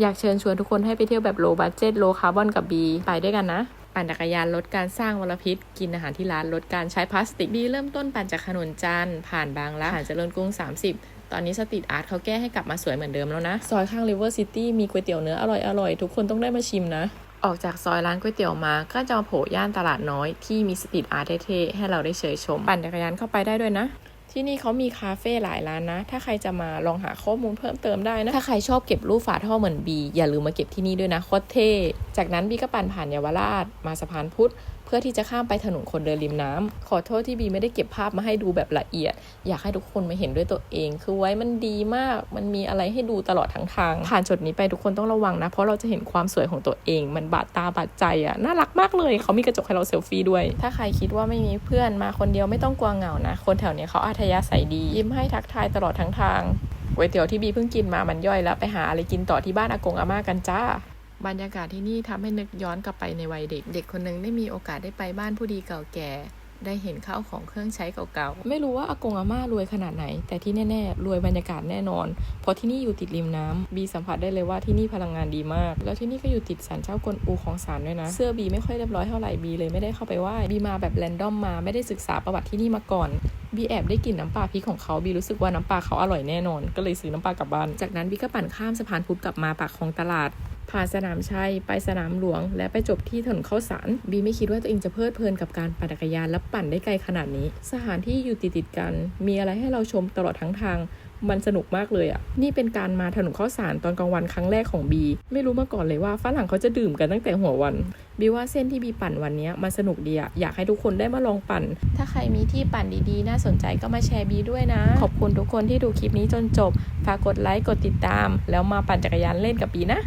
อยากเชิญชวนทุกคนให้ไปเที่ยวแบบโลบั d เจ็ตโลคาร์บอนกับบีไปด้วยกันนะ ปั่นจักรยานลดการสร้างมลพิษ กินอาหารที่ร้านลดการใช้พลาสติกบีเริ่มต้นปั่นจากขนนจันทร์ผ่านบางรักผ่านเจริญกรุง 30ตอนนี้สตรีทอาร์ตเขาแก้ให้กลับมาสวยเหมือนเดิมแล้วนะ ซอยข้างริเวอร์ซิตี้มีก๋วยเตี๋ยวเนื้ออร่อยๆทุกคนต้องได้มาชิมนะ ออกจากซอยร้านก๋วยเตี๋ยวมาก็จะมาโผล่ย่านตลาดน้อยที่มีสตรีทอาร์ตเท่ๆให้เราได้เชยชม ปั่นจักรยานเข้าไปได้ด้วยนะ ที่นี่เขามีคาเฟ่หลายร้านนะ ถ้าใครจะมาลองหาข้อมูลเพิ่มเติมได้นะ ถ้าใครชอบเก็บรูปฝาท่อเหมือนบี อย่าลืมมาเก็บที่นี่ด้วยนะโคตรเท่ จากนั้นบีก็ปั่นผ่านเยาวราช มาสะพานพุทธ เพื่อที่จะข้ามไปถนนคนเดินริมน้ำขอโทษที่บีไม่ได้เก็บภาพมาให้ดูแบบละเอียด อยากให้ทุกคนมาเห็นด้วยตัวเอง คือไว้มันดีมาก มันมีอะไรให้ดูตลอดทั้งทาง ผ่านจุดนี้ไปทุกคนต้องระวังนะ เพราะเราจะเห็นความสวยของตัวเอง มันบาดตาบาดใจอะน่ารักมากเลย เขามีกระจกให้เราเซลฟี่ด้วย ถ้าใครคิดว่าไม่มีเพื่อนมาคนเดียวไม่ต้องกลัวเหงานะ คนแถวเนี้ยเขาอัธยาศัยดี ยิ้มให้ทักทายตลอดทั้งทางก๋วยเตี๋ยวที่บีเพิ่งกินมามันย่อยแล้วไปหาอะไรกินต่อที่บ้านอากงอาม่ากันจ้า บรรยากาศที่นี่ทำให้นึกย้อนกลับไปในวัยเด็ก เด็กคนหนึงได้มีโอกาสได้ไปบ้านผู้ดีเก่าแก่ ได้เห็นข้าวของเครื่องใช้เก่าๆ ไม่รู้ว่าอากงอาม่ารวยขนาดไหน แต่ที่แน่ๆ รวยบรรยากาศแน่นอน เพราะที่นี่อยู่ติดริมน้ำบีสัมผัสได้เลยว่าที่นี่พลังงานดีมาก แล้วที่นี่ก็อยู่ติดศาลเจ้ากวนอูของศาลด้วยนะ เสื้อบีไม่ค่อยเรียบร้อยเท่าไหร่บีเลยไม่ได้เข้าไปไหว้บีมาแบบแรนดอมมาไม่ได้ศึกษาประวัติที่นี่มาก่อนบีแอบได้กลิ่นน้ำปลาพริกของเขาบีรู้สึกว่าน้ำปลาเขาอร่อยแน่นอน ก็เลยซื้อน้ำปลากลับบ้าน จากนั้นบีก็ปั่นข้ามสะพานพุทธกลับมาปากคลองตลาด ผ่านสนามชัยไปสนามหลวง และไปจบที่ถนนข้าวสารบีไม่คิดว่าตัวเองจะเพลิดเพลินกับการปั่นจักรยานและปั่นได้ไกลขนาดนี้ สถานที่อยู่ติดติดกัน มีอะไรให้เราชมตลอดทั้งทางมันสนุกมากเลยอะ่ะ นี่เป็นการมาถนนข้าวสารตอนกลางวันครั้งแรกของบี ไม่รู้มาก่อนเลยว่าฝรั่งเขาจะดื่มกันตั้งแต่หัววัน บีว่าเส้นที่บีปั่นวันนี้มันสนุกดีอะอยากให้ทุกคนได้มาลองปั่น ถ้าใครมีที่ปั่นดีๆ น่าสนใจก็มาแชร์บีด้วยนะ ขอบคุณทุกคนที่ดูคลิปนี้จนจบ ฝากกดไลค์ กดติดตาม แล้วมาปั่นจักรยานเล่นกับบีนะ